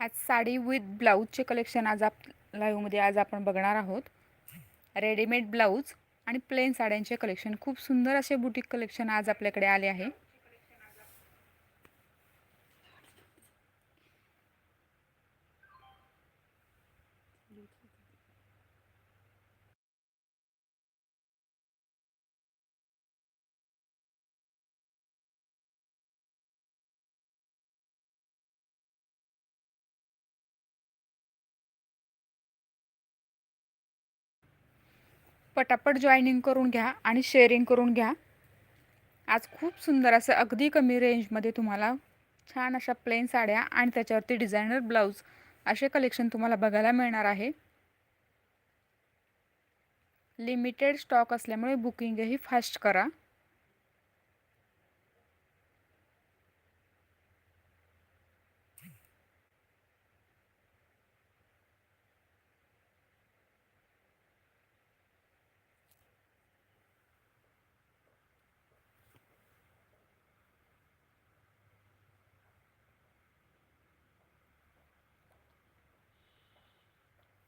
आज sari with ब्लाऊजचे collection आज आप लाईव्हमध्ये आज आपण बघणार आहोत. रेडीमेड ब्लाऊज आणि प्लेन साड्यांचे कलेक्शन खूप सुंदर असे बुटीक कलेक्शन आज आपल्याकडे आले आहे. पटापट जॉईनिंग करून घ्या आणि शेअरिंग करून घ्या. आज खूप सुंदर असं अगदी कमी रेंजमध्ये तुम्हाला छान अशा प्लेन साड्या आणि त्याच्यावरती डिझायनर ब्लाऊज असे कलेक्शन तुम्हाला बघायला मिळणार आहे. लिमिटेड स्टॉक असल्यामुळे बुकिंगही फास्ट करा.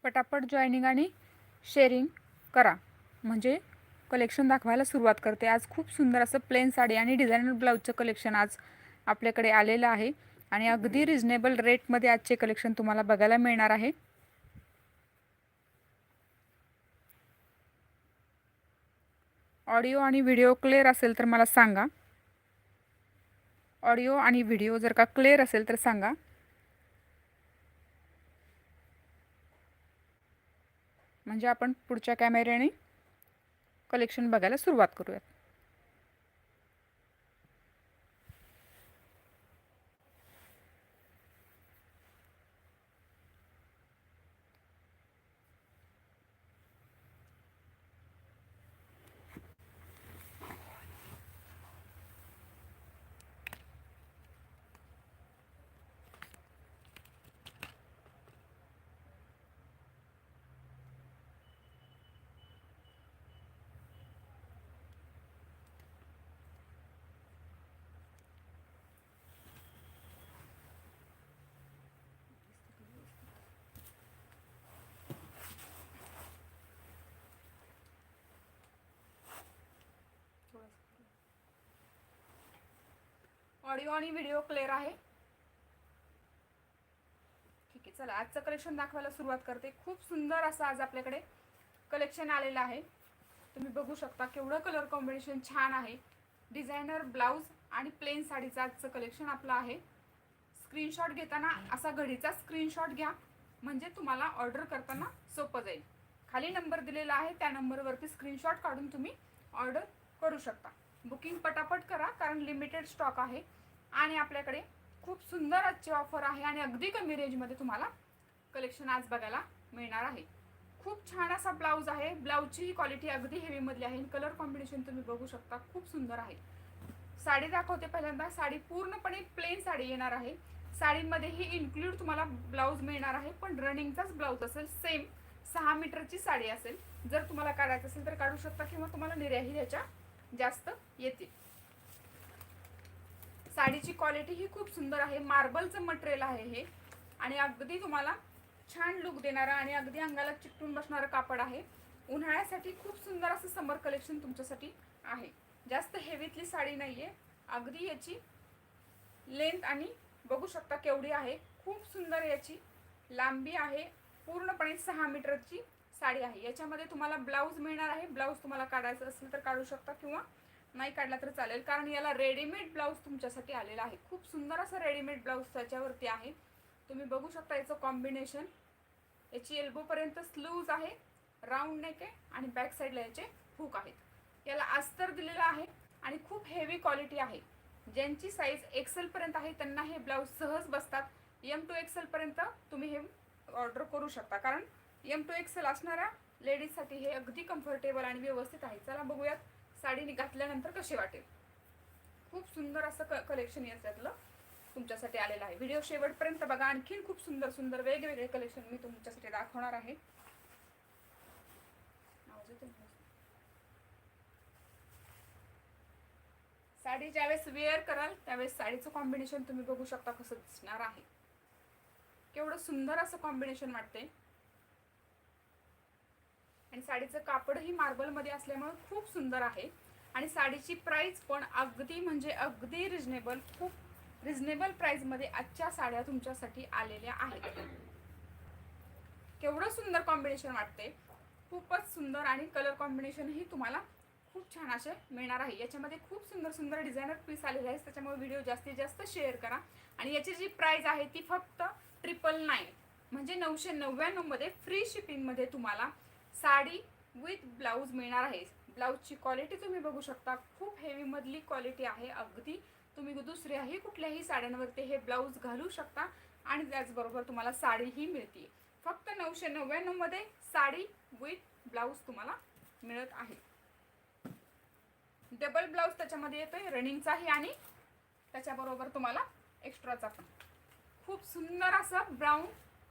पटापट जॉईनिंग आणि शेअरिंग करा. म्हणजे कलेक्शन दाखवायला सुरुवात करते. आज खूप सुंदर असं प्लेन साडी आणि डिझायनर ब्लाऊजचं कलेक्शन आज आपल्याकडे आलेलं आहे. आणि अगदी रिजनेबल रेटमध्ये आजचे कलेक्शन तुम्हाला बघायला मिळणार आहे. ऑडिओ आणि व्हिडिओ क्लिअर असेल तर मला सांगा. ऑडिओ आणि व्हिडिओ जर का क्लिअर असेल तर सांगा. म्हणजे आपण पुढच्या कॅमेऱ्याने कलेक्शन बघायला सुरुवात करूयात. ऑडिओ आणि व्हिडिओ क्लिअर आहे. ठीक आहे चला आजचं कलेक्शन दाखवायला सुरुवात करते. खूप सुंदर असं आज आपल्याकडे कलेक्शन आलेलं आहे. तुम्ही बघू शकता केवढं कलर कॉम्बिनेशन छान आहे. डिझायनर ब्लाऊज आणि प्लेन साडीचं आजचं कलेक्शन आपलं आहे. स्क्रीनशॉट घेताना असा घडीचा स्क्रीनशॉट घ्या. म्हणजे तुम्हाला ऑर्डर करताना सोपं जाईल. खाली नंबर दिलेला आहे त्या नंबरवरती स्क्रीनशॉट काढून तुम्ही ऑर्डर करू शकता. बुकिंग पटापट करा कारण लिमिटेड स्टॉक आहे. आणि आपल्याकडे खूप सुंदर आजची ऑफर आहे आणि अगदी कमी रेंजमध्ये तुम्हाला कलेक्शन आज बघायला मिळणार आहे. खूप छान असा ब्लाऊज आहे. ब्लाऊजची क्वालिटी अगदी हेवीमधली आहे कलर कॉम्बिनेशन तुम्ही बघू शकता. खूप सुंदर आहे. साडी दाखवते पहिल्यांदा. साडी पूर्णपणे प्लेन साडी येणार आहे. साडीमध्येही इन्क्लूड तुम्हाला ब्लाऊज मिळणार आहे. पण रनिंगचाच ब्लाऊज असेल. सेम सहा मीटरची साडी असेल. जर तुम्हाला काढायचं असेल तर काढू शकता किंवा तुम्हाला निर्याही ह्याच्या जास्त येतील. साडीची क्वालिटी ही खूप सुंदर आहे. मार्बलचं मटेरियल आहे हे. आणि अगदी तुम्हाला छान लुक देणारं आणि अगदी अंगाला चिकटून बसणारं कापड आहे. उन्हाळ्यासाठी खूप सुंदर असं समर कलेक्शन तुमच्यासाठी आहे. जास्त हेवीतली साडी नाही आहे अगदी याची लेंथ आणि बघू शकता केवढी आहे. खूप सुंदर याची लांबी आहे. पूर्णपणे सहा मीटरची साडी आहे. याच्यामध्ये तुम्हाला ब्लाऊज मिळणार आहे. ब्लाऊज तुम्हाला काढायचं असेल तर काढू शकता किंवा नाही काढला तर चालेल. कारण याला रेडीमेड ब्लाऊज तुमच्यासाठी आलेला आहे. खूप सुंदर असं रेडीमेड ब्लाऊज त्याच्यावरती आहे. तुम्ही बघू शकता याचं कॉम्बिनेशन याची एल्बोपर्यंत स्लूज आहे राऊंड नेक आहे आणि बॅक साईडला याचे हुक आहेत. याला अस्तर दिलेला आहे आणि खूप हेवी क्वालिटी आहे. ज्यांची साईज एक्सेलपर्यंत आहे त्यांना हे ब्लाऊज सहज बसतात. एम टू एक्सेलपर्यंत तुम्ही हे ऑर्डर करू शकता. कारण एम टू एक्सेल असणाऱ्या लेडीजसाठी हे अगदी कम्फर्टेबल आणि व्यवस्थित आहे. चला बघूयात. साडी घातल्यानंतर कशी वाटेल? खूप सुंदर असं क कलेक्शन याच्यातलं. तुमच्यासाठी आलेलं आहे. व्हिडिओ शेवटपर्यंत बघा. आणखीन खूप सुंदर सुंदर वेगवेगळे कलेक्शन मी तुमच्यासाठी दाखवणार आहे. साडी ज्यावेळेस वेअर कराल त्यावेळेस साडीचं कॉम्बिनेशन तुम्ही बघू शकता कसं दिसणार आहे. केवढं सुंदर असं कॉम्बिनेशन वाटते आणि साडीचं कापडही मार्बलमध्ये असल्यामुळे खूप सुंदर आहे. आणि साडीची प्राईस पण अगदी म्हणजे अगदी रिजनेबल खूप रिजनेबल प्राईजमध्ये आजच्या साड्या तुमच्यासाठी आलेल्या आहेत. केवढं सुंदर कॉम्बिनेशन वाटते खूपच सुंदर आणि कलर कॉम्बिनेशनही तुम्हाला खूप छान असे मिळणार आहे. याच्यामध्ये खूप सुंदर सुंदर डिझायनर पीस आलेले आहेत. त्याच्यामुळे व्हिडिओ जास्तीत जास्त शेअर करा. आणि याची जी प्राईज आहे ती फक्त ट्रिपल नाईन म्हणजे नऊशे नव्याण्णवमध्ये फ्री शिपिंगमध्ये तुम्हाला साडी विथ ब्लाऊज मिळणार आहे. ब्लाऊजची क्वालिटी तुम्ही बघू शकता. खूप हेवीमधली क्वालिटी आहे. अगदी तुम्ही दुसऱ्याही कुठल्याही साड्यांवरती हे ब्लाऊज घालू शकता आणि त्याचबरोबर तुम्हाला साडीही मिळते. फक्त नऊशे नव्याण्णवमध्ये साडी विथ ब्लाऊज तुम्हाला मिळत आहे. डबल ब्लाऊज त्याच्यामध्ये येतोय रनिंगचाही आणि त्याच्याबरोबर तुम्हाला एक्स्ट्राचा पण. खूप सुंदर असं ब्राऊन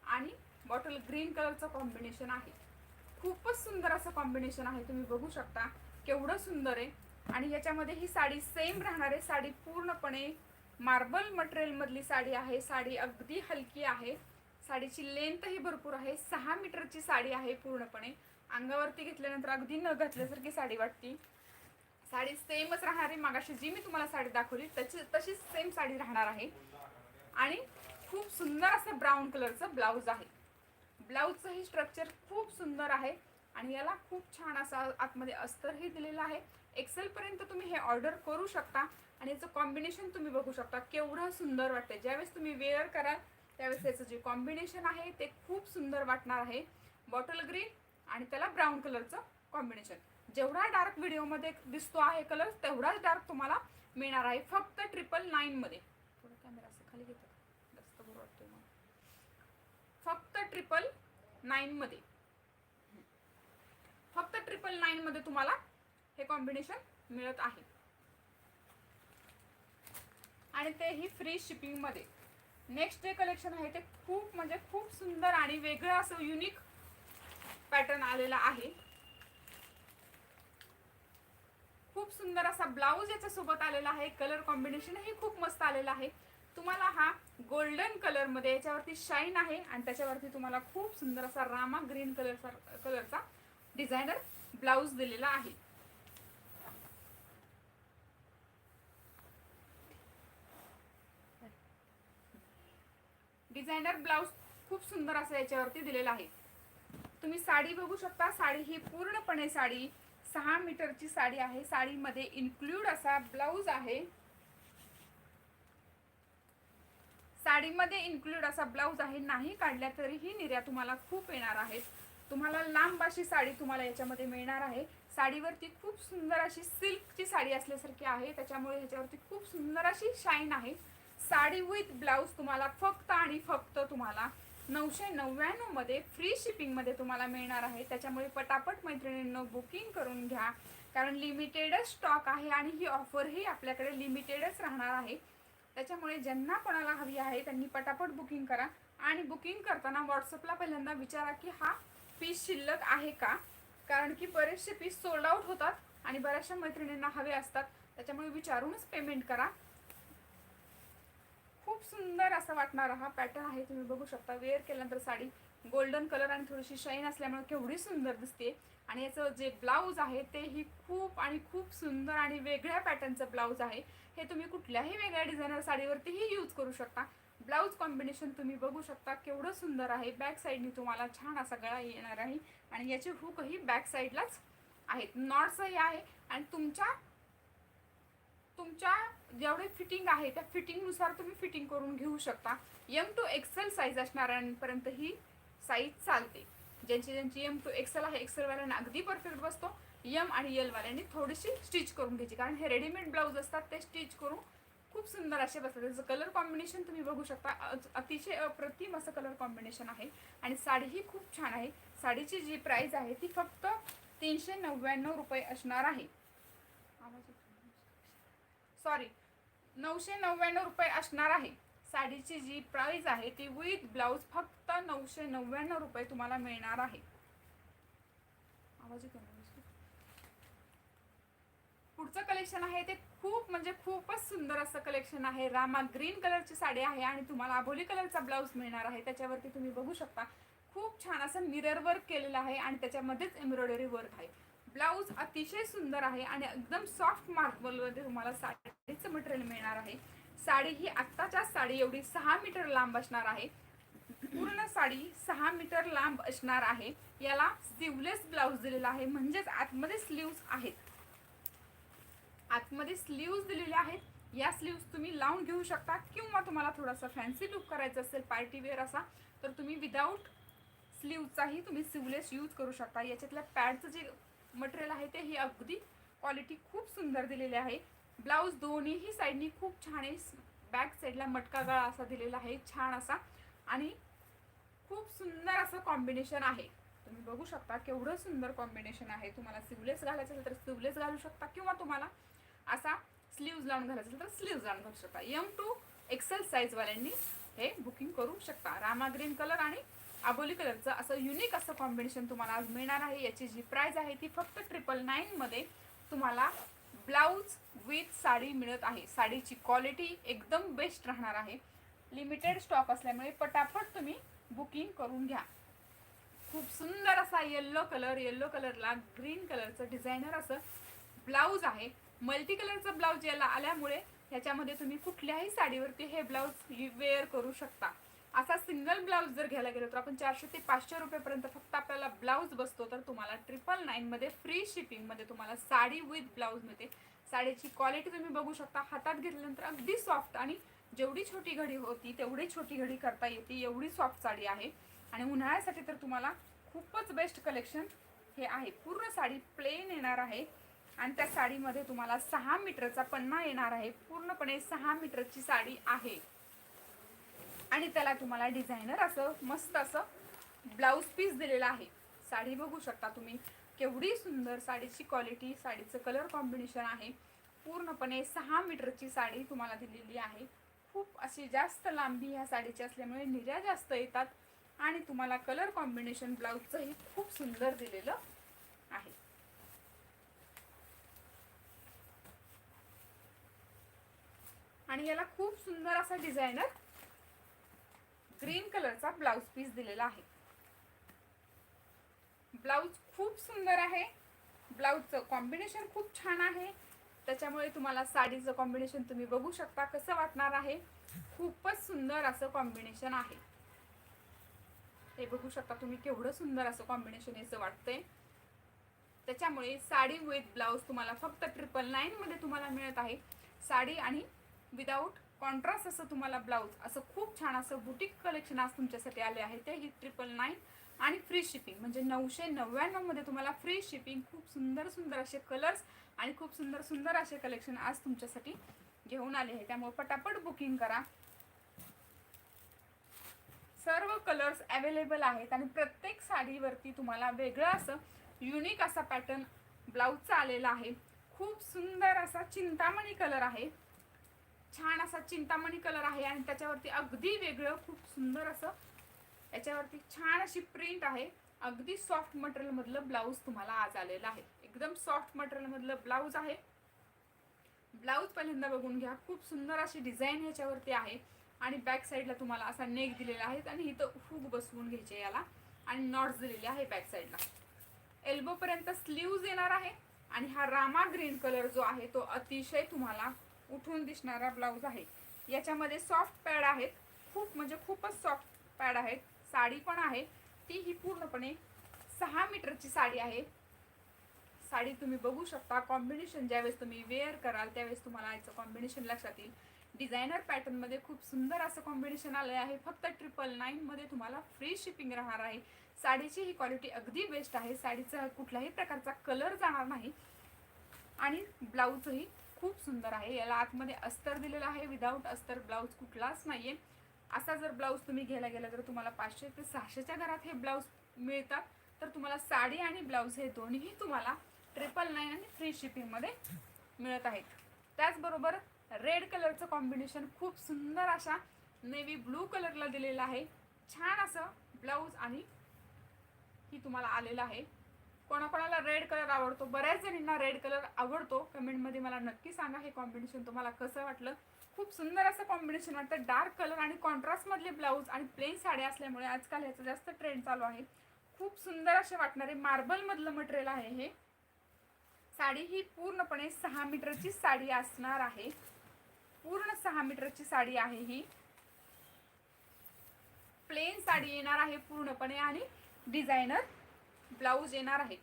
आणि बॉटल ग्रीन कलरचं कॉम्बिनेशन आहे. खूपच सुंदर असं कॉम्बिनेशन आहे. तुम्ही बघू शकता. केवढं सुंदर आहे. आणि याच्यामध्ये ही साडी सेम राहणार आहे. साडी पूर्णपणे मार्बल मटेरियलमधली साडी आहे. साडी अगदी हलकी आहे. साडीची लेंथही भरपूर आहे. सहा मीटरची साडी आहे पूर्णपणे. अंगावरती घेतल्यानंतर अगदी न घातल्यासारखी साडी वाटते. साडी सेमच राहणार आहे. मागाशी जी मी तुम्हाला साडी दाखवली त्याची तशीच सेम साडी राहणार आहे. आणि खूप सुंदर असं ब्राऊन कलरचं ब्लाऊज आहे. ब्लाऊजचंही स्ट्रक्चर खूप सुंदर आहे आणि याला खूप छान असा आतमध्ये अस्तरही दिलेलं आहे. एक्सेलपर्यंत तुम्ही हे ऑर्डर करू शकता आणि याचं कॉम्बिनेशन तुम्ही बघू शकता. केवढं सुंदर वाटतं ज्यावेळेस तुम्ही वेअर कराल त्यावेळेस याचं जे कॉम्बिनेशन आहे ते खूप सुंदर वाटणार आहे. बॉटल ग्रीन आणि त्याला ब्राऊन कलरचं कॉम्बिनेशन जेवढा डार्क व्हिडिओमध्ये दिसतो आहे कलर तेवढाच डार्क तुम्हाला मिळणार आहे. फक्त ट्रिपल नाईनमध्ये थोडं कॅमेरा असं खाली घेतो जास्त बरं वाटतोय मला फक्त ट्रिपल नाईनमध्ये फक्त ट्रिपल नाईनमध्ये तुम्हाला हे कॉम्बिनेशन मिळत आहे. आणि तेही फ्री शिपिंगमध्ये नेक्स्ट जे कलेक्शन आहे ते खूप म्हणजे खूप सुंदर आणि वेगळं असं युनिक पॅटर्न आलेला आहे. खूप सुंदर असा ब्लाऊज याच्या सोबत आलेला आहे. कलर कॉम्बिनेशनही खूप मस्त आलेला आहे. तुम्हाला हा गोल्डन कलरमध्ये याच्यावरती शाईन आहे आणि त्याच्यावरती तुम्हाला खूप सुंदर असा रामा ग्रीन कलर कलरचा डिझायनर ब्लाऊज दिलेला आहे. डिझायनर ब्लाऊज खूप सुंदर असा याच्यावरती दिलेला आहे. तुम्ही साडी बघू शकता. साडी ही पूर्णपणे साडी सहा मीटरची साडी आहे. साडीमध्ये इन्क्लूड असा ब्लाऊज आहे. साडीमध्ये इन्क्लूड असा ब्लाऊज आहे नाही काढल्या तरीही निर्या तुम्हाला खूप येणार आहेत. तुम्हाला लांब अशी साडी तुम्हाला याच्यामध्ये मिळणार आहे. साडीवरती खूप सुंदर अशी सिल्कची साडी असल्यासारखी आहे. त्याच्यामुळे ह्याच्यावरती खूप सुंदर अशी शाईन आहे. साडी विथ ब्लाऊज तुम्हाला फक्त आणि फक्त तुम्हाला नऊशे नव्याण्णवमध्ये फ्री शिपिंगमध्ये तुम्हाला मिळणार आहे. त्याच्यामुळे पटापट मैत्रिणींना बुकिंग करून घ्या. कारण लिमिटेडच स्टॉक आहे आणि ही ऑफरही आपल्याकडे लिमिटेडच राहणार आहे. त्याच्यामुळे ज्यांना कोणाला हवी आहे त्यांनी पटापट बुकिंग करा. आणि बुकिंग करताना व्हॉट्सअपला पहिल्यांदा विचारा की हा पीस शिल्लक आहे का? कारण की बरेचसे पीस सोल्ड आउट होतात आणि बऱ्याचशा मैत्रिणींना हवे असतात. त्याच्यामुळे विचारूनच पेमेंट करा. खूप सुंदर असा वाटणारा हा पॅटर्न आहे. तुम्ही बघू शकता वेअर केल्यानंतर साडी गोल्डन कलर आणि थोडीशी शाईन असल्यामुळे केवढी सुंदर दिसते आणि याचं जे ब्लाऊज आहे तेही खूप आणि खूप सुंदर आणि वेगळ्या पॅटर्नचं ब्लाऊज आहे. हे तुम्ही कुठल्याही वेगळ्या डिझायनर साडीवरतीही यूज करू शकता. ब्लाऊज कॉम्बिनेशन तुम्ही बघू शकता. केवढं सुंदर आहे. बॅक साईडनी तुम्हाला छान असा गळा येणार आहे. आणि याचे हुकही बॅक साईडलाच आहेत. नॉट्सही आहे. आणि तुमच्या तुमच्या जेवढे फिटिंग आहे त्या फिटिंगनुसार तुम्ही फिटिंग करून घेऊ शकता. यम टू एक्सेल साईज असणाऱ्यांपर्यंत ही साईज चालते. ज्यांची ज्यांची एम टू एक्सेल आहे एक्सेलवाल्यांना अगदी परफेक्ट बसतो. यम आणि यलवाल्यांनी थोडीशी स्टिच करून घ्यायची. कारण हे रेडीमेड ब्लाऊज असतात ते स्टिच करून खूप सुंदर असे बसतात. त्याचं कलर कॉम्बिनेशन तुम्ही बघू शकता. अतिशय अप्रतिम असं कलर कॉम्बिनेशन आहे. आणि साडीही खूप छान आहे. साडीची जी प्राईज आहे ती फक्त तीनशे नव्याण्णव रुपये असणार आहे. सॉरी नऊशे नव्याण्णव रुपये असणार आहे. साडीची जी प्राईज आहे ती विथ ब्लाऊज फक्त नऊशे नव्याण्णव रुपये तुम्हाला मिळणार आहे. आवाज येतो पुढचं कलेक्शन आहे ते खूप म्हणजे खूपच सुंदर असं कलेक्शन आहे. रामा ग्रीन कलरची साडी आहे आणि तुम्हाला अभोली कलरचा ब्लाऊज मिळणार आहे. त्याच्यावरती तुम्ही बघू शकता. खूप छान असं मिरर वर्क केलेलं आहे आणि त्याच्यामध्येच एम्ब्रॉयडरी वर्क आहे. ब्लाऊज अतिशय सुंदर आहे आणि एकदम सॉफ्ट मार्बलमध्ये तुम्हाला साडीचं मटेरियल मिळणार आहे. साडी ही आत्ताच्या साडी एवढी सहा मीटर लांब असणार आहे. पूर्ण साडी सहा मीटर लांब असणार आहे. याला स्लीवलेस ब्लाऊज दिलेला आहे. म्हणजेच आतमध्ये स्लीव्ज आहेत. आतमध्ये स्लीव्ज दिलेले आहेत. या स्लीव्ज तुम्ही लावून घेऊ शकता किंवा तुम्हाला थोडासा फॅन्सी लुक करायचा असेल पार्टी वेअर असा तर तुम्ही विदाऊट स्लीवचाही तुम्ही स्लीवलेस यूज करू शकता. याच्यातल्या पॅडचं जे मटेरियल आहे ते ही अगदी क्वालिटी खूप सुंदर दिलेली आहे. ब्लाऊज दोन्हीही साईडनी खूप छान आहे. बॅक साईडला मटका गळा असा दिलेला आहे छान असा. आणि खूप सुंदर असं कॉम्बिनेशन आहे. तुम्ही बघू शकता केवढं सुंदर कॉम्बिनेशन आहे. तुम्हाला सिवलेस घालायचं असेल तर सिवलेस घालू शकता किंवा तुम्हाला असा स्लीव्ज लावून घालायचं असेल तर स्लीव्ज लावून घालू शकता. यम टू एक्सेल साईजवाल्यांनी हे बुकिंग करू शकता. रामा ग्रीन कलर आणि आबोली कलरचं असं युनिक असं कॉम्बिनेशन तुम्हाला आज मिळणार आहे. याची जी प्राईज आहे ती फक्त ट्रिपल नाईनमध्ये तुम्हाला ब्लाऊज विथ साडी मिळत आहे. साडीची क्वालिटी एकदम बेस्ट राहणार आहे. लिमिटेड स्टॉक असल्यामुळे पटापट तुम्ही बुकिंग करून घ्या. खूप सुंदर असा येल्लो कलर येल्लो कलरला ग्रीन कलरचं डिझायनर असं ब्लाऊज आहे. मल्टी कलरचं ब्लाऊज याला आल्यामुळे ह्याच्यामध्ये तुम्ही कुठल्याही साडीवरती हे ब्लाऊज वेअर करू शकता. असा सिंगल ब्लाऊज जर घ्यायला गेलो तर आपण चारशे ते पाचशे रुपयेपर्यंत फक्त आपल्याला ब्लाऊज बसतो तर तुम्हाला ट्रिपल नाईनमध्ये फ्री शिपिंगमध्ये तुम्हाला साडी विथ ब्लाऊज मिळते. साडीची क्वालिटी तुम्ही बघू शकता. हातात घेतल्यानंतर अगदी सॉफ्ट आणि जेवढी छोटी घडी होती तेवढी छोटी घडी करता येते एवढी सॉफ्ट साडी आहे. आणि उन्हाळ्यासाठी तर तुम्हाला खूपच बेस्ट कलेक्शन हे आहे. पूर्ण साडी प्लेन येणार आहे. आणि त्या साडीमध्ये तुम्हाला सहा मीटरचा पन्ना येणार आहे. पूर्णपणे सहा मीटरची साडी आहे. आणि त्याला तुम्हाला डिझायनर असं मस्त असं ब्लाऊज पीस दिलेलं आहे. साडी बघू शकता तुम्ही. केवढी सुंदर साडीची क्वालिटी साडीचं कलर कॉम्बिनेशन आहे. पूर्णपणे सहा मीटरची साडी तुम्हाला दिलेली आहे. खूप अशी जास्त लांबी ह्या साडीची असल्यामुळे निर्या जास्त येतात. आणि तुम्हाला कलर कॉम्बिनेशन ब्लाऊजचंही खूप सुंदर दिलेलं आहे आणि याला खूप सुंदर असा डिझायनर ग्रीन कलरचा ब्लाऊज पीस दिलेला आहे. ब्लाऊज खूप सुंदर आहे. ब्लाऊजचं कॉम्बिनेशन खूप छान आहे. त्याच्यामुळे तुम्हाला साडीचं कॉम्बिनेशन तुम्ही बघू शकता कसं वाटणार आहे. खूपच सुंदर असं कॉम्बिनेशन आहे. हे बघू शकता तुम्ही केवढं सुंदर असं कॉम्बिनेशन याचं वाटतंय. त्याच्यामुळे साडी विथ ब्लाऊज तुम्हाला फक्त ट्रिपल नाईनमध्ये तुम्हाला मिळत आहे. साडी आणि विदाऊट कॉन्ट्रास्ट असं तुम्हाला ब्लाऊज असं खूप छान असं बुटीक कलेक्शन आज तुमच्यासाठी आले आहे ते ही ट्रिपल नाईन आणि फ्री शिपिंग म्हणजे नऊशे नव्याण्णवमध्ये तुम्हाला फ्री शिपिंग खूप सुंदर सुंदर असे कलर्स आणि खूप सुंदर सुंदर असे कलेक्शन आज तुमच्यासाठी घेऊन आले आहे. त्यामुळे पटापट बुकिंग करा. सर्व कलर्स अवेलेबल आहेत आणि प्रत्येक साडीवरती तुम्हाला वेगळं असं युनिक असा पॅटर्न ब्लाऊजचा आलेला आहे. खूप सुंदर असा चिंतामणी कलर आहे. छान असा चिंतामणी कलर आहे आणि त्याच्यावरती अगदी वेगळं खूप सुंदर असं याच्यावरती छान अशी प्रिंट आहे. अगदी सॉफ्ट मटेरियलमधलं ब्लाऊज तुम्हाला आज आलेलं आहे. एकदम सॉफ्ट मटेरियलमधलं ब्लाऊज आहे. ब्लाऊज पहिल्यांदा बघून घ्या. खूप सुंदर अशी डिझाईन ह्याच्यावरती आहे. आणि बॅक साईडला तुम्हाला असा नेक दिलेला आहे आणि इथं हुक बसवून घ्यायचे याला आणि नॉट्स दिलेले आहे बॅक साईडला एल्बोपर्यंत स्लीव्ज येणार आहे आणि हा रामा ग्रीन कलर जो आहे तो अतिशय तुम्हाला उठून दिसणारा ब्लाऊज आहे. याच्यामध्ये सॉफ्ट पॅड आहेत. खूप म्हणजे खूपच सॉफ्ट पॅड आहेत. साडी पण आहे. ती ही पूर्णपणे सहा मीटरची साडी आहे. साडी तुम्ही बघू शकता. कॉम्बिनेशन ज्यावेळेस तुम्ही वेअर कराल त्यावेळेस तुम्हाला याचं कॉम्बिनेशन लक्षात येईल. डिझायनर पॅटर्नमध्ये खूप सुंदर असं कॉम्बिनेशन आलं आहे. फक्त ट्रिपल नाईनमध्ये तुम्हाला फ्री शिपिंग राहणार आहे. साडीची ही क्वालिटी अगदी बेस्ट आहे. साडीचा कुठल्याही प्रकारचा कलर जाणार नाही. आणि ब्लाऊजही खूप सुंदर आहे. याला आतमध्ये अस्तर दिलेलं आहे. विदाऊट अस्तर ब्लाऊज कुठलाच नाहीये. असा जर ब्लाऊज तुम्ही घ्यायला गेला तर तुम्हाला पाचशे ते सहाशेच्या घरात हे ब्लाऊज मिळतात. तर तुम्हाला साडी आणि ब्लाऊज हे दोन्ही तुम्हाला ट्रिपल नाईन आणि फ्री शिपिंगमध्ये मिळत आहेत. त्याचबरोबर रेड कलरचं कॉम्बिनेशन खूप सुंदर अशा नेव्ही ब्लू कलरला दिलेलं आहे. छान असं ब्लाऊज आणि ही तुम्हाला आलेलं आहे. कोणाकोणाला रेड कलर आवडतो बऱ्याच जणींना रेड कलर आवडतो. कमेंटमध्ये मला नक्की सांगा हे कॉम्बिनेशन तुम्हाला कसं वाटलं. खूप सुंदर असं कॉम्बिनेशन वाटतं. डार्क कलर आणि कॉन्ट्रास्टमधले ब्लाऊज आणि प्लेन साड्या असल्यामुळे आजकाल ह्याचं जास्त ट्रेंड चालू आहे. खूप सुंदर असे वाटणारे मार्बलमधलं मटेरियल आहे हे. साडी ही पूर्णपणे सहा मीटरची साडी असणार आहे. पूर्ण सहा मीटरची साडी आहे ही. प्लेन साडी येणार आहे पूर्णपणे आणि डिझायनर ब्लाऊज येणार आहे.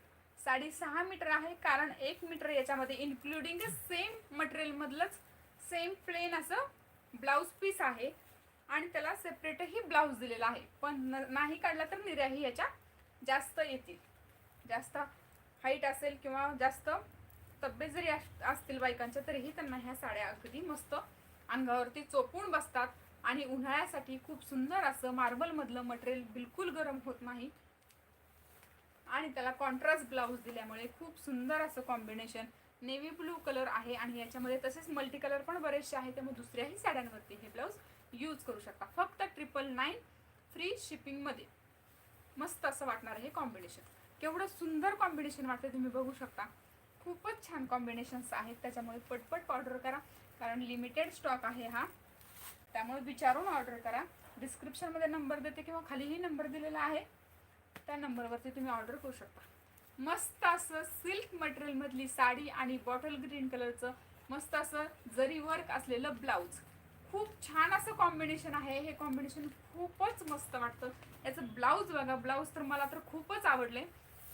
साडी सहा मीटर आहे कारण एक मीटर याच्यामध्ये इन्क्लुडिंग सेम मटेरियल मधलंच सेम प्लेन असं ब्लाऊज पीस आहे. आणि त्याला सेपरेटही ब्लाऊज दिलेला आहे. पण न- नाही काढला तर निर्याही याच्या जास्त येतील. जास्त हाईट असेल किंवा जास्त तब्येत जरी अस- असतील बायकांच्या तरीही त्यांना ह्या साड्या अगदी मस्त अंगावरती चोपून बसतात. आणि उन्हाळ्यासाठी खूप सुंदर असं मार्बलमधलं मटेरियल बिलकुल गरम होत नाही. आणि त्याला कॉन्ट्रास्ट ब्लाऊज दिल्यामुळे खूप सुंदर असं कॉम्बिनेशन नेव्ही ब्लू कलर आहे आणि याच्यामध्ये तसेच मल्टी कलर पण बरेचसे आहे त्यामुळे दुसऱ्याही साड्यांवरती हे ब्लाऊज यूज करू शकता. फक्त ट्रिपल नाईन फ्री शिपिंगमध्ये मस्त असं वाटणार हे कॉम्बिनेशन केवढं सुंदर कॉम्बिनेशन वाटतं तुम्ही बघू शकता. खूपच छान कॉम्बिनेशन्स आहेत. त्याच्यामुळे पटपट ऑर्डर करा. कारण लिमिटेड स्टॉक आहे हा. त्यामुळे विचारून ऑर्डर करा. डिस्क्रिप्शनमध्ये नंबर देते किंवा खालीही नंबर दिलेला आहे. त्या नंबरवरती तुम्ही ऑर्डर करू शकता. मस्त असं सिल्क मटेरियलमधली साडी आणि बॉटल ग्रीन कलरचं मस्त असं जरी वर्क असलेलं ब्लाऊज खूप छान असं कॉम्बिनेशन आहे. हे कॉम्बिनेशन खूपच मस्त वाटतं. याचं ब्लाऊज बघा ब्लाऊज तर मला तर खूपच आवडले.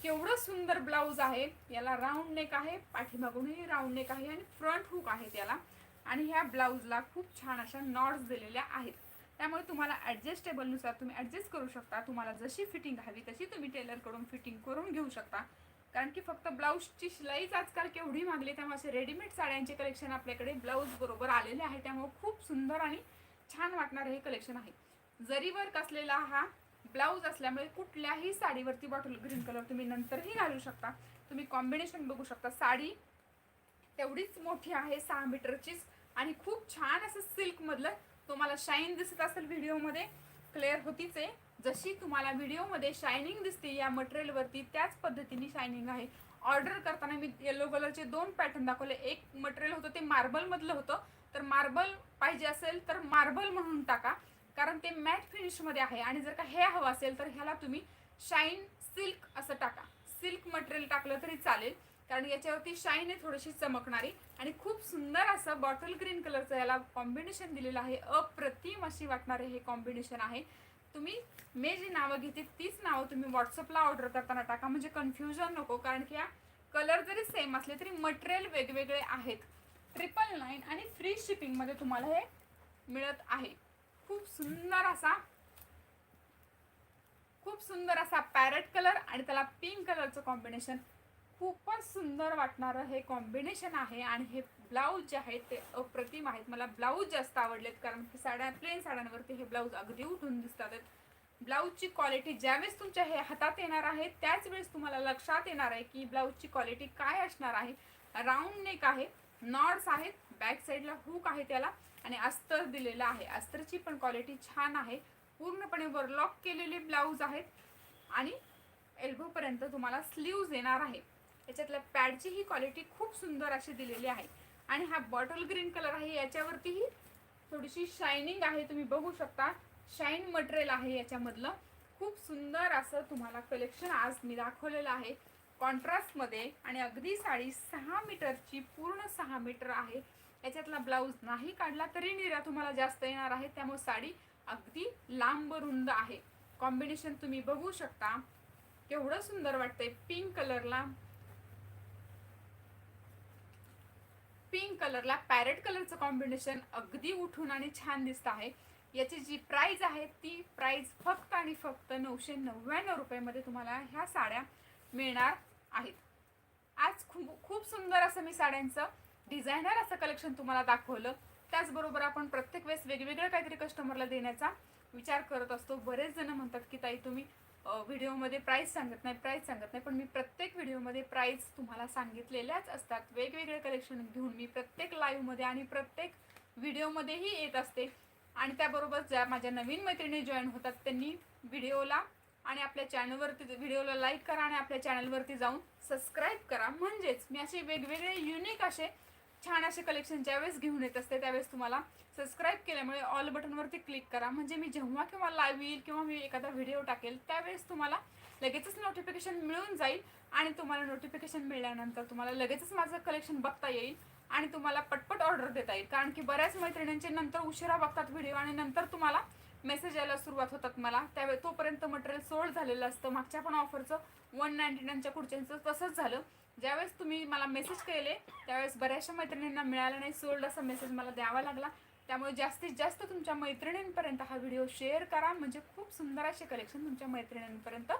केवढं सुंदर ब्लाऊज आहे. याला राऊंड नेक आहे पाठीमागूनही राऊंड नेक आहे आणि फ्रंट हुक आहे त्याला. आणि ह्या ब्लाऊजला खूप छान अशा नॉट्स दिलेल्या आहेत. त्यामुळे तुम्हाला ॲडजस्टेबलनुसार तुम्ही ॲडजस्ट करू शकता. तुम्हाला जशी फिटिंग हवी तशी तुम्ही टेलरकडून फिटिंग करून घेऊ शकता. कारण की फक्त ब्लाऊजची शिलाईच आजकाल केवढी मागली त्यामुळे असे रेडीमेड साड्यांचे कलेक्शन आपल्याकडे ब्लाऊज बरोबर आलेले आहे. त्यामुळे खूप सुंदर आणि छान वाटणारं हे कलेक्शन आहे. जरी वर्क असलेला हा ब्लाऊज असल्यामुळे कुठल्याही साडीवरती बॉटल ग्रीन कलर तुम्ही नंतरही घालू शकता. तुम्ही कॉम्बिनेशन बघू शकता. साडी तेवढीच मोठी आहे सहा मीटरचीच आणि खूप छान असं सिल्कमधलं तुम्हाला शाईन दिसत असेल व्हिडिओमध्ये क्लिअर होतीच आहे. जशी तुम्हाला व्हिडिओमध्ये शायनिंग दिसते या मटेरियलवरती त्याच पद्धतीने शायनिंग आहे. ऑर्डर करताना मी येलो कलरचे दोन पॅटर्न दाखवले. एक मटेरियल होतं ते मार्बलमधलं होतं. तर मार्बल पाहिजे असेल तर मार्बल म्हणून टाका. कारण ते मॅट फिनिशमध्ये आहे. आणि जर का हे हवं असेल तर ह्याला तुम्ही शाईन सिल्क असं टाका. सिल्क मटेरियल टाकलं तरी चालेल. कारण याच्यावरती शाईन आहे थोडीशी चमकणारी आणि खूप सुंदर असं बॉटल ग्रीन कलरचं याला कॉम्बिनेशन दिलेलं आहे. अप्रतिम अशी वाटणारे हे कॉम्बिनेशन आहे. तुम्ही मी जी नावं घेते तीच नावं तुम्ही व्हॉट्सअपला ऑर्डर करताना टाका. म्हणजे कन्फ्युजन नको कारण की या कलर जरी सेम असले तरी मटेरियल वेगवेगळे आहेत. ट्रिपल नाईन आणि फ्री शिपिंगमध्ये तुम्हाला हे मिळत आहे. खूप सुंदर असा खूप सुंदर असा पॅरेट कलर आणि त्याला पिंक कलरचं कॉम्बिनेशन खूपच सुंदर वाटणारं हे कॉम्बिनेशन आहे आणि हे ब्लाऊज जे आहेत ते अप्रतिम आहेत. मला ब्लाऊज जास्त आवडलेत कारण की साड्या प्लेन साड्यांवरती हे ब्लाऊज अगदी उठून दिसतात. ब्लाऊजची क्वालिटी ज्यावेळेस तुमच्या हे हातात येणार आहे त्याच वेळेस तुम्हाला लक्षात येणार आहे की ब्लाऊजची क्वालिटी काय असणार आहे. राऊंड नेक आहे नॉड्स आहेत बॅक साईडला हुक आहे त्याला आणि अस्तर दिलेलं आहे. अस्तरची पण क्वालिटी छान आहे. पूर्णपणे वरलॉक केलेले ब्लाऊज आहेत आणि एल्बोपर्यंत तुम्हाला स्लीव्ज येणार आहे. याच्यातल्या पॅडची ही क्वालिटी खूप सुंदर अशी दिलेली आहे. आणि हा बॉटल ग्रीन कलर आहे याच्यावरतीही थोडीशी शायनिंग आहे तुम्ही बघू शकता. शाईन मटेरियल आहे याच्यामधलं. खूप सुंदर असं तुम्हाला कलेक्शन आज मी दाखवलेलं आहे. कॉन्ट्रास्टमध्ये आणि अगदी साडी सहा मीटरची पूर्ण सहा मीटर आहे. याच्यातला ब्लाऊज नाही काढला तरी निरा तुम्हाला जास्त येणार आहे. त्यामुळे साडी अगदी लांब रुंद आहे. कॉम्बिनेशन तुम्ही बघू शकता. केवढं सुंदर वाटतंय. पिंक कलरला पिंक कलरला पॅरेट कलरचं कॉम्बिनेशन अगदी उठून आणि छान दिसत आहे. याची जी प्राईज आहे ती प्राईज फक्त आणि फक्त नऊशे नव्याण्णव रुपयामध्ये तुम्हाला ह्या साड्या मिळणार आहेत. आज खूप खूप सुंदर असं मी साड्यांचं डिझायनर असं कलेक्शन तुम्हाला दाखवलं. त्याचबरोबर आपण प्रत्येक वेळेस वेगवेगळं काहीतरी कस्टमरला देण्याचा विचार करत असतो. बरेच जण म्हणतात की ताई तुम्ही व्हिडिओमध्ये प्राईस सांगत नाही प्राईस सांगत नाही पण मी प्रत्येक व्हिडिओमध्ये प्राईस तुम्हाला सांगितलेल्याच असतात. वेगवेगळे कलेक्शन घेऊन मी प्रत्येक लाईव्हमध्ये आणि प्रत्येक व्हिडिओमध्येही येत असते. आणि त्याबरोबर ज्या माझ्या नवीन मैत्रिणी जॉईन होतात त्यांनी व्हिडिओला आणि आपल्या चॅनलवरती व्हिडिओला लाईक करा आणि आपल्या चॅनलवरती जाऊन सबस्क्राईब करा. म्हणजेच मी असे वेगवेगळे युनिक असे छान असे कलेक्शन ज्यावेळेस घेऊन येत असते त्यावेळेस तुम्हाला सबस्क्राईब केल्यामुळे ऑल बटनवरती क्लिक करा. म्हणजे मी जेव्हा किंवा लाईव्ह येईल किंवा मी एखादा व्हिडिओ टाकेल त्यावेळेस तुम्हाला लगेचच नोटिफिकेशन मिळून जाईल आणि तुम्हाला नोटिफिकेशन मिळाल्यानंतर तुम्हाला लगेचच माझं कलेक्शन बघता येईल आणि तुम्हाला पटपट ऑर्डर देता येईल. कारण की बऱ्याच मैत्रिणींचे नंतर उशिरा बघतात व्हिडिओ आणि नंतर तुम्हाला मेसेज यायला सुरुवात होतात मला. त्यावेळी तोपर्यंत मटेरियल सोल्ड झालेलं असतं. मागच्या पण ऑफरचं वन नाईन्टी नाईनच्या कुडच्यांचं तसंच झालं. ज्यावेळेस तुम्ही मला मेसेज केले त्यावेळेस बऱ्याचशा मैत्रिणींना मिळालं नाही सोल्ड असा मेसेज मला द्यावा लागला. त्यामुळे जास्तीत जास्त तुमच्या मैत्रिणींपर्यंत हा व्हिडिओ शेअर करा. म्हणजे खूप सुंदर असे कलेक्शन तुमच्या मैत्रिणींपर्यंत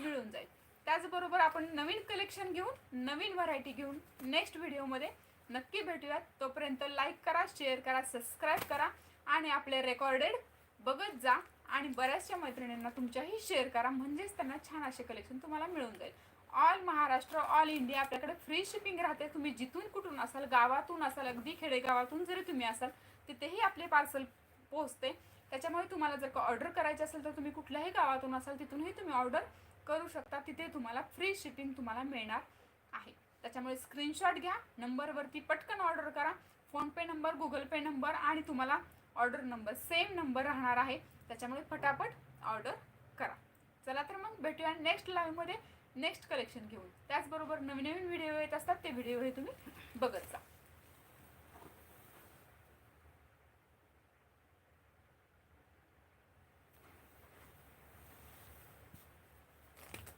मिळून जाईल. त्याचबरोबर आपण नवीन कलेक्शन घेऊन नवीन व्हरायटी घेऊन नेक्स्ट व्हिडिओमध्ये नक्की भेटूयात. तोपर्यंत लाईक करा शेअर करा सबस्क्राईब करा आणि आपले रेकॉर्डेड बघत जा आणि बऱ्याचशा मैत्रिणींना तुमच्याही शेअर करा. म्हणजेच त्यांना छान असे कलेक्शन तुम्हाला मिळून जाईल. ऑल महाराष्ट्र ऑल इंडिया आपल्याकडे फ्री शिपिंग राहते. तुम्ही जिथून कुठून असाल गावातून असाल अगदी खेडेगावातून जरी तुम्ही असाल तिथेही आपले पार्सल पोहोचते. त्याच्यामुळे तुम्हाला जर का ऑर्डर करायची असेल तर तुम्ही कुठल्याही गावातून असाल तिथूनही तुम्ही ऑर्डर करू शकता. तिथे तुम्हाला फ्री शिपिंग तुम्हाला मिळणार आहे. त्याच्यामुळे स्क्रीनशॉट घ्या नंबरवरती पटकन ऑर्डर करा. PhonePe number Google pay number आणि तुम्हाला ऑर्डर नंबर सेम नंबर राहणार आहे. त्याच्यामुळे फटाफट ऑर्डर करा. चला तर मग भेटूया नेक्स्ट लाईव्हमध्ये नेक्स्ट कलेक्शन घेऊन. त्याचबरोबर नवीन नवीन व्हिडिओ येत असतात ते व्हिडिओ हे तुम्ही बघत जा.